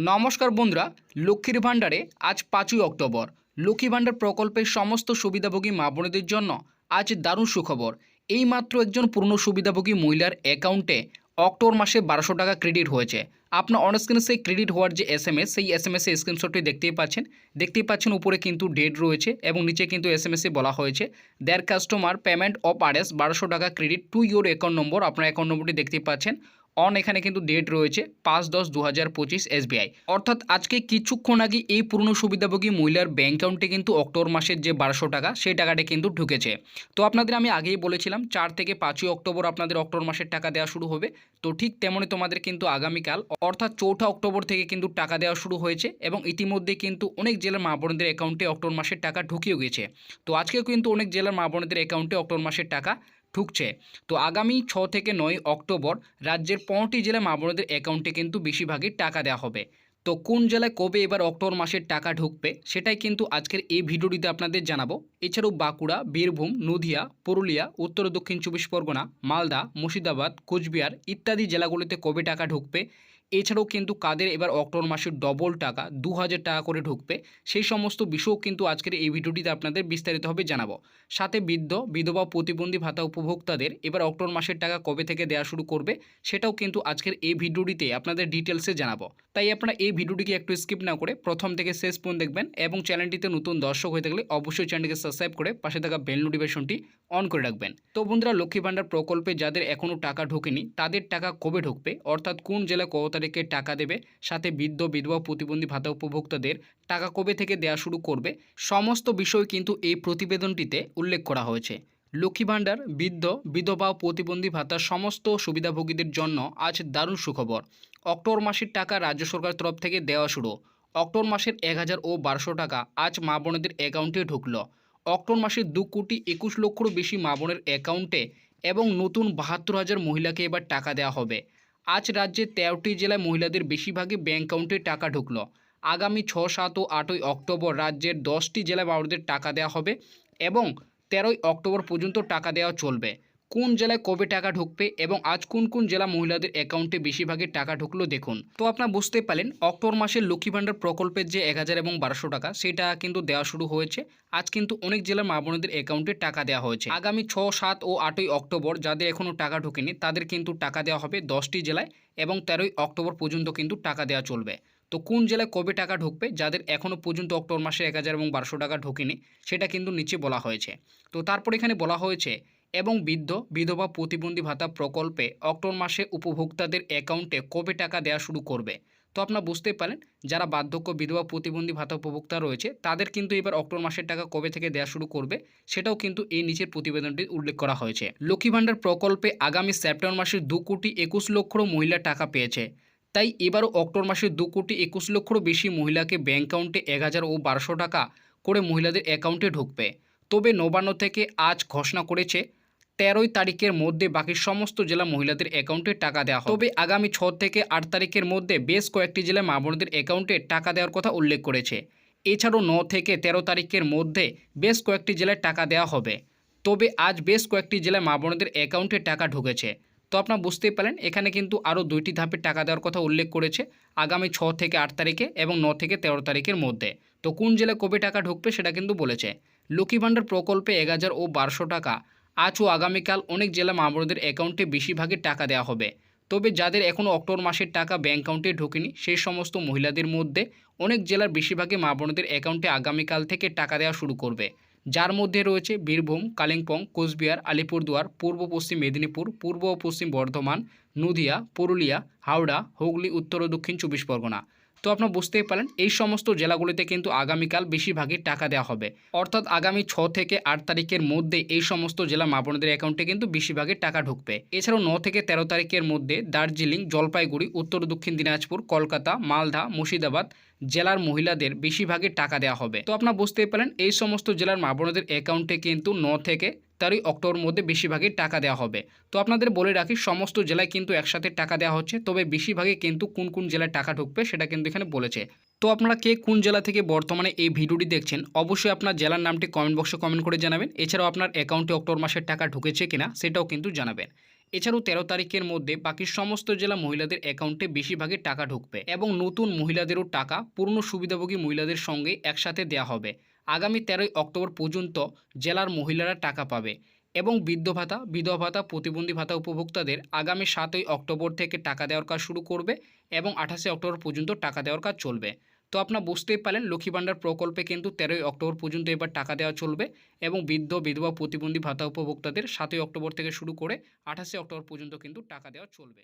নমস্কার বন্ধুরা, লক্ষ্মীর ভাণ্ডারে আজ পাঁচই অক্টোবর। লক্ষ্মী ভাণ্ডার প্রকল্পের সমস্ত সুবিধাভোগী মা বোনেদের জন্য আজ দারুণ সুখবর। এই মাত্র একজন পূর্ণ সুবিধাভোগী মহিলার অ্যাকাউন্টে অক্টোবর মাসে বারোশো টাকা ক্রেডিট হয়েছে। আপনার অনস্ক্রিনে সেই ক্রেডিট হওয়ার যে এস এম এস সেই এস এম এসে স্ক্রিনশটটি দেখতেই পাচ্ছেন। দেখতেই পাচ্ছেন উপরে কিন্তু ডেট রয়েছে এবং নিচে কিন্তু এস এম এসে বলা হয়েছে। Dear customer payment of R S বারোশো টাকা credit to your account number আপনার অ্যাকাউন্ট নম্বরটি দেখতেই পাচ্ছেন। অন এখানে কিন্তু ডেট রয়েছে পাঁচ দশ দু হাজার পঁচিশ এসবিআই অর্থাৎ আজকে কিছুক্ষণ আগে এই পুরনো সুবিধাভোগী মহিলার ব্যাঙ্ক অ্যাকাউন্টে কিন্তু অক্টোবর মাসের যে বারোশো টাকা, সেই টাকাটা কিন্তু ঢুকেছে। তো আপনাদের আমি আগেই বলেছিলাম, চার থেকে পাঁচই অক্টোবর আপনাদের অক্টোবর মাসের টাকা দেওয়া শুরু হবে। তো ঠিক তেমনই তোমাদের কিন্তু আগামীকাল, অর্থাৎ চৌঠা অক্টোবর থেকে কিন্তু টাকা দেওয়া শুরু হয়েছে এবং ইতিমধ্যে কিন্তু অনেক জেলার মা বোনদের অ্যাকাউন্টে অক্টোবর মাসের টাকা ঢুকিয়ে গেছে। তো আজকেও কিন্তু অনেক জেলার মা বোনদের অ্যাকাউন্টে অক্টোবর মাসের টাকা ঢুকছে তো আগামী ছ থেকে নয় অক্টোবর রাজ্যের পনেরোটি জেলায় মা বোনদের অ্যাকাউন্টে কিন্তু বেশিরভাগই টাকা দেওয়া হবে। তো কোন জেলায় কবে এবার অক্টোবর মাসের টাকা ঢুকবে সেটাই কিন্তু আজকের এই ভিডিওটিতে আপনাদের জানাব। এছাড়াও বাঁকুড়া, বীরভূম, নদিয়া, পুরুলিয়া, উত্তর দক্ষিণ চব্বিশ পরগনা, মালদা, মুর্শিদাবাদ, কোচবিহার ইত্যাদি জেলাগুলিতে কবে টাকা ঢুকবে এছাড়াও কিন্তু কাদের এবার অক্টোবর মাসের ডবল টাকা দু হাজার টাকা করে ঢুকবে, সেই সমস্ত বিষয়ও কিন্তু আজকের এই ভিডিওটিতে আপনাদের বিস্তারিতভাবে জানাব। সাথে বৃদ্ধ, বিধবা, প্রতিবন্ধী ভাতা উপভোক্তাদের এবার অক্টোবর মাসের টাকা কবে থেকে দেওয়া শুরু করবে, সেটাও কিন্তু আজকের এই ভিডিওটিতে আপনাদের ডিটেলসে জানাব। তাই আপনারা এই ভিডিওটিকে একটু স্কিপ না করে প্রথম থেকে শেষ পর্যন্ত দেখবেন এবং চ্যানেলটিতে নতুন দর্শক হয়ে থাকলে অবশ্যই চ্যানেলটিকে সাবস্ক্রাইব করে পাশে থাকা বেল নোটিফিকেশনটি অন করে রাখবেন। তো বন্ধুরা, লক্ষ্মী ভাণ্ডার প্রকল্পে যাদের এখনও টাকা ঢোকেনি, তাদের টাকা কবে ঢুকবে, অর্থাৎ কোন জেলা কত তারিখে টাকা দেবে, সাথে বৃদ্ধ, বিধবা, প্রতিবন্ধী ভাতা উপভোক্তাদের টাকা কবে থেকে দেওয়া শুরু করবে, সমস্ত বিষয় কিন্তু এই প্রতিবেদনটিতে উল্লেখ করা হয়েছে। লক্ষ্মী ভাণ্ডার, বৃদ্ধ, বিধবা, প্রতিবন্ধী ভাতার সমস্ত সুবিধাভোগীদের জন্য আজ দারুণ সুখবর। অক্টোবর মাসের টাকা রাজ্য সরকারের তরফ থেকে দেওয়া শুরু। অক্টোবর মাসের এক হাজার ও বারোশো টাকা আজ মা বোনেদের অ্যাকাউন্টে ঢুকলো। অক্টোবর মাসে দু কোটি একুশ লক্ষেরও বেশি মা বোনের অ্যাকাউন্টে এবং নতুন বাহাত্তর হাজার মহিলাকে এবার টাকা দেওয়া হবে। আজ রাজ্যে তেরোটি জেলায় মহিলাদের বেশিরভাগই ব্যাঙ্ক অ্যাকাউন্টে টাকা ঢুকলো। আগামী ছ, সাত ও আটই অক্টোবর রাজ্যের দশটি জেলায় বাবুদের টাকা দেওয়া হবে এবং তেরোই অক্টোবর পর্যন্ত টাকা দেওয়া চলবে। কোন জেলায় কবে টাকা ঢুকবে এবং আজ কোন কোন জেলা মহিলাদের অ্যাকাউন্টে বেশিরভাগের টাকা ঢুকলো দেখুন। তো আপনারা বুঝতে পারলেন, অক্টোবর মাসের লক্ষ্মী ভাণ্ডার প্রকল্পের যে এক হাজার এবং বারোশো টাকা, সেটা কিন্তু দেওয়া শুরু হয়েছে। আজ কিন্তু অনেক জেলার মা বোনদের অ্যাকাউন্টে টাকা দেওয়া হয়েছে। আগামী ছ, সাত ও আটই অক্টোবর যাদের এখনও টাকা ঢোকেনি, তাদের কিন্তু টাকা দেওয়া হবে দশটি জেলায় এবং তেরোই অক্টোবর পর্যন্ত কিন্তু টাকা দেওয়া চলবে। তো কোন জেলায় কবে টাকা ঢুকবে, যাদের এখনও পর্যন্ত অক্টোবর মাসে এক হাজার এবং বারোশো টাকা ঢোকেনি, সেটা কিন্তু নিচে বলা হয়েছে। তো তারপর এখানে বলা হয়েছে এবং বৃদ্ধ, বিধবা প্রতিবন্ধী ভাতা প্রকল্পে অক্টোবর মাসে উপভোক্তাদের অ্যাকাউন্টে কবে টাকা দেওয়া শুরু করবে? তো আপনারা বুঝতে পারেন যারা বার্ধক্য, বিধবা প্রতিবন্ধী ভাতা উপভোক্তা রয়েছে, তাদের কিন্তু এবার অক্টোবর মাসের টাকা কবে থেকে দেওয়া শুরু করবে, সেটাও কিন্তু এই নিচের প্রতিবেদনটি উল্লেখ করা হয়েছে। লক্ষ্মী ভাণ্ডার প্রকল্পে আগামী সেপ্টেম্বর মাসে দু কোটি একুশ লক্ষরও মহিলা টাকা পেয়েছে। তাই এবারও অক্টোবর মাসে দু কোটি একুশ লক্ষরও বেশি মহিলাকে ব্যাঙ্ক অ্যাকাউন্টে এক হাজার ও বারোশো টাকা করে মহিলাদের অ্যাকাউন্টে ঢুকবে। তবে নবান্ন থেকে আজ ঘোষণা করেছে, তেরোই তারিখের মধ্যে বাকি সমস্ত জেলা মহিলাদের অ্যাকাউন্টে টাকা দেওয়া হবে। তবে আগামী ছ থেকে আট তারিখের মধ্যে বেশ কয়েকটি জেলায় মা বোনদের অ্যাকাউন্টে টাকা দেওয়ার কথা উল্লেখ করেছে। এছাড়াও ন থেকে তেরো তারিখের মধ্যে বেশ কয়েকটি জেলায় টাকা দেওয়া হবে। তবে আজ বেশ কয়েকটি জেলায় মা বোনদের অ্যাকাউন্টে টাকা ঢুকেছে। তো আপনারা বুঝতেই পারেন এখানে কিন্তু আরও দুইটি ধাপে টাকা দেওয়ার কথা উল্লেখ করেছে আগামী ছ থেকে আট তারিখে এবং ন থেকে তেরো তারিখের মধ্যে। তো কোন জেলায় কবে টাকা ঢুকবে সেটা কিন্তু বলেছে। লক্ষ্মী ভাণ্ডার প্রকল্পে এক হাজার ও বারোশো টাকা। আজ ও আগামীকাল অনেক জেলা মামুরদের অ্যাকাউন্টে বেশিরভাগই টাকা দেওয়া হবে। তবে যাদের এখনও অক্টোবর মাসের টাকা ব্যাঙ্ক অ্যাকাউন্টে ঢোকেনি, সেই সমস্ত মহিলাদের মধ্যে অনেক জেলার বেশিরভাগই মা বোনদের অ্যাকাউন্টে আগামীকাল থেকে টাকা দেওয়া শুরু করবে। যার মধ্যে রয়েছে বীরভূম, কালিম্পং, কোচবিহার, আলিপুরদুয়ার, পূর্ব পশ্চিম মেদিনীপুর, পূর্ব ও পশ্চিম বর্ধমান, নদিয়া, পুরুলিয়া, হাওড়া, হুগলি, উত্তর ও দক্ষিণ চব্বিশ পরগনা। তো আপনারা বুঝতেই পারেন এই সমস্ত জেলাগুলিতে কিন্তু আগামীকাল বেশিরভাগই টাকা দেওয়া হবে। অর্থাৎ আগামী ছ থেকে আট তারিখের মধ্যে এই সমস্ত জেলা মা বোনদের অ্যাকাউন্টে কিন্তু বেশিরভাগই টাকা ঢুকবে। এছাড়াও ন থেকে তেরো তারিখের মধ্যে দার্জিলিং, জলপাইগুড়ি, উত্তর দক্ষিণ দিনাজপুর, কলকাতা, মালদা, মুর্শিদাবাদ জেলার মহিলাদের বেশিরভাগই টাকা দেওয়া হবে। তো আপনারা বুঝতেই পারেন এই সমস্ত জেলার মা বোনদের অ্যাকাউন্টে কিন্তু ন থেকে তেরোই অক্টোবর মধ্যে বেশিরভাগই টাকা দেওয়া হবে। তো আপনাদের বলে রাখি, সমস্ত জেলায় কিন্তু একসাথে টাকা দেওয়া হচ্ছে, তবে বেশিরভাগই কিন্তু কোন কোন জেলায় টাকা ঢুকবে সেটা কিন্তু এখানে বলেছে। তো আপনারা কে কোন জেলা থেকে বর্তমানে এই ভিডিওটি দেখছেন, অবশ্যই আপনার জেলার নামটি কমেন্ট বক্সে কমেন্ট করে জানাবেন। এছাড়াও আপনার অ্যাকাউন্টে অক্টোবর মাসের টাকা ঢুকেছে কিনা সেটাও কিন্তু জানাবেন। এছাড়াও তেরো তারিখের মধ্যে বাকি সমস্ত জেলা মহিলাদের অ্যাকাউন্টে বেশিরভাগই টাকা ঢুকবে এবং নতুন মহিলাদেরও টাকা, পূর্ণ সুবিধাভোগী মহিলাদের সঙ্গে একসাথে দেওয়া হবে। আগামী তেরোই অক্টোবর পর্যন্ত জেলার মহিলারা টাকা পাবে এবং বৃদ্ধ ভাতা, বিধবা ভাতা, প্রতিবন্ধী ভাতা উপভোক্তাদের আগামী সাতই অক্টোবর থেকে টাকা দেওয়ার কাজ শুরু করবে এবং আঠাশে অক্টোবর পর্যন্ত টাকা দেওয়ার কাজ চলবে। তো আপনারা বুঝতেই পারলেন, লক্ষ্মী ভাণ্ডার প্রকল্পে কিন্তু তেরোই অক্টোবর পর্যন্ত এবার টাকা দেওয়া চলবে এবং বৃদ্ধ, বিধবা, প্রতিবন্ধী ভাতা উপভোক্তাদের সাতই অক্টোবর থেকে শুরু করে আঠাশে অক্টোবর পর্যন্ত কিন্তু টাকা দেওয়া চলবে।